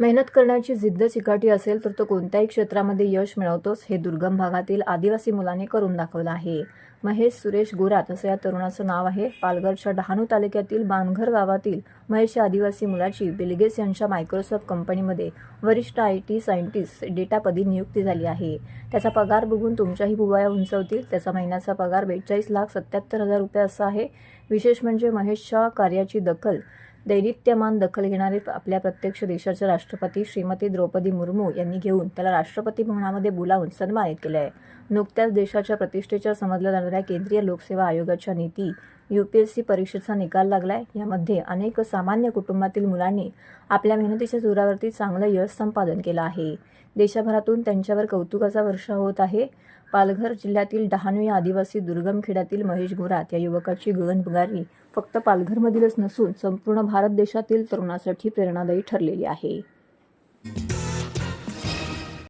मेहनत करण्याची जिद्द चिकाटी असेल तर तो कोणत्याही क्षेत्रामध्ये यश मिळवतोच हे दुर्गम भागातील आदिवासी मुलाने करून दाखवलं आहे. महेश सुरेश गोरात असं या तरुणाचं नाव आहे. पालघरच्या डहाणू तालुक्यातील बानघर गावातील महेश या आदिवासी मुलाची बिलगेस यांच्या मायक्रोसॉफ्ट कंपनीमध्ये वरिष्ठ आय टी सायंटिस्ट डेटापदी नियुक्ती झाली आहे. त्याचा पगार बघून तुमच्याही बुवाया उंचवतील. त्याचा महिन्याचा पगार बेचाळीस लाख सत्याहत्तर हजार रुपये असा आहे. विशेष म्हणजे महेशच्या कार्याची दखल दैदित्यमान दखल घेणारे आपल्या प्रत्यक्ष देशाचे राष्ट्रपती श्रीमती द्रौपदी मुर्मू यांनी घेऊन त्याला राष्ट्रपती भवनामध्ये बोलावून सन्मानित केले आहे. नुकत्याच देशाच्या प्रतिष्ठेच्या समजल्या जाणाऱ्या केंद्रीय लोकसेवा आयोगाच्या नीती यू पी एस सी परीक्षेचा निकाल लागलाय. यामध्ये अनेक सामान्य कुटुंबातील मुलांनी आपल्या मेहनतीच्या जोरावरती चांगलं यश संपादन केलं आहे. देशभरातून त्यांच्यावर कौतुकाचा वर्षा होत आहे. पालघर जिल्ह्यातील डहाणू या आदिवासी दुर्गम खेड्यातील महेश गोरात या युवकाची गगनपगारी फक्त पालघरमधीलच नसून संपूर्ण भारत देशातील तरुणासाठी प्रेरणादायी ठरलेली आहे.